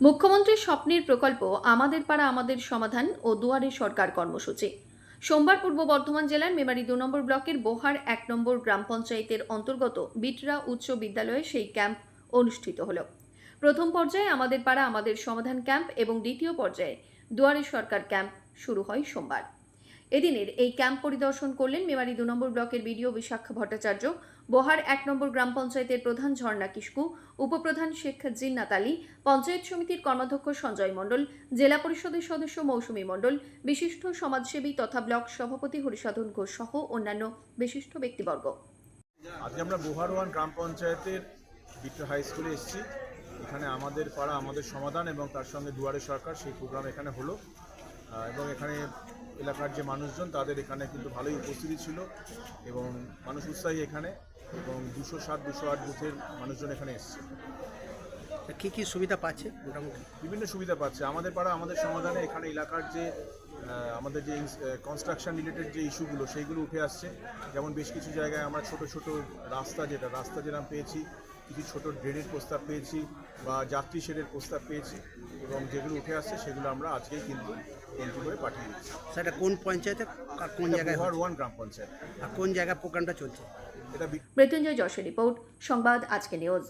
মুখ্যমন্ত্রীর স্বপ্নের প্রকল্প, আমাদের পাড়া, আমাদের সমাধান ও দুয়ারে সরকার কর্মসূচি। সোমবার পূর্ব বর্ধমান জেলার মেমারি দু নম্বর ব্লকের বোহার এক নম্বর গ্রাম পঞ্চায়েতের অন্তর্গত বিটরা উচ্চ বিদ্যালয়ে সেই ক্যাম্প অনুষ্ঠিত হল। প্রথম পর্যায়ে আমাদের পাড়া, আমাদের সমাধান ক্যাম্প এবং দ্বিতীয় পর্যায়ে দুয়ারে সরকার ক্যাম্প শুরু হয় সোমবার। এদিনের এই ক্যাম্প পরিদর্শন করলেন মেমারি দু নম্বর ব্লকের বিডিও বিশাখা ভট্টাচার্য, বোহার এক নম্বর গ্রাম পঞ্চায়েতের প্রধান ঝর্ণা কিস্কু উপপ্রধান শেখ জিন্নাত আলী, পঞ্চায়েত সমিতির কর্মাধ্যক্ষ সঞ্জয় মণ্ডল, জেলা পরিষদের সদস্য মৌসুমী মণ্ডল, বিশিষ্ট সমাজসেবী তথা ব্লক সভাপতি হরিসাধন ঘোষ সহ অন্যান্য বিশিষ্ট ব্যক্তিবর্গ। আজকে আমরা বোহারওয়ান গ্রাম পঞ্চায়েতের বিট্টো হাই স্কুলে এসেছি। এখানে আমাদের পাড়া আমাদের সমাধান এবং তার সঙ্গে দুয়ারে সরকার সেই প্রোগ্রাম এখানে হলো। এবং এখানে এলাকার যে মানুষজন তাদের এখানে কিন্তু ভালোই উপস্থিতি ছিল এবং মানুষ উৎসাহী এখানে এবং দুশো সাত দুশো আট বুথের মানুষজন এখানে এসছে। কী কী সুবিধা পাচ্ছে মোটামুটি? বিভিন্ন সুবিধা পাচ্ছে। আমাদের পাড়া আমাদের সমাধানে এখানে এলাকার যে আমাদের যে কনস্ট্রাকশন রিলেটেড যে ইস্যুগুলো সেইগুলো উঠে আসছে। যেমন বেশ কিছু জায়গায় আমরা ছোট ছোট রাস্তা যেটা রাস্তা যেরকম পেয়েছি কিছু ছোট ড্রেনের প্রস্তাব পেয়েছি বা যাত্রী শেডের প্রস্তাব পেয়েছি এবং যেগুলো উঠে আসছে সেগুলো আমরা আজকেই কিন্তু এন্ট্রি করে পাঠিয়ে দিচ্ছি। সেটা কোন পঞ্চায়েতে আর কোন জায়গায় হর ওয়ান গ্রাম পঞ্চায়েত। আর কোন জায়গায় প্রোগ্রামটা চলছে? এটা মৃত্যুঞ্জয় যশের রিপোর্ট সংবাদ আজকে নিউজ।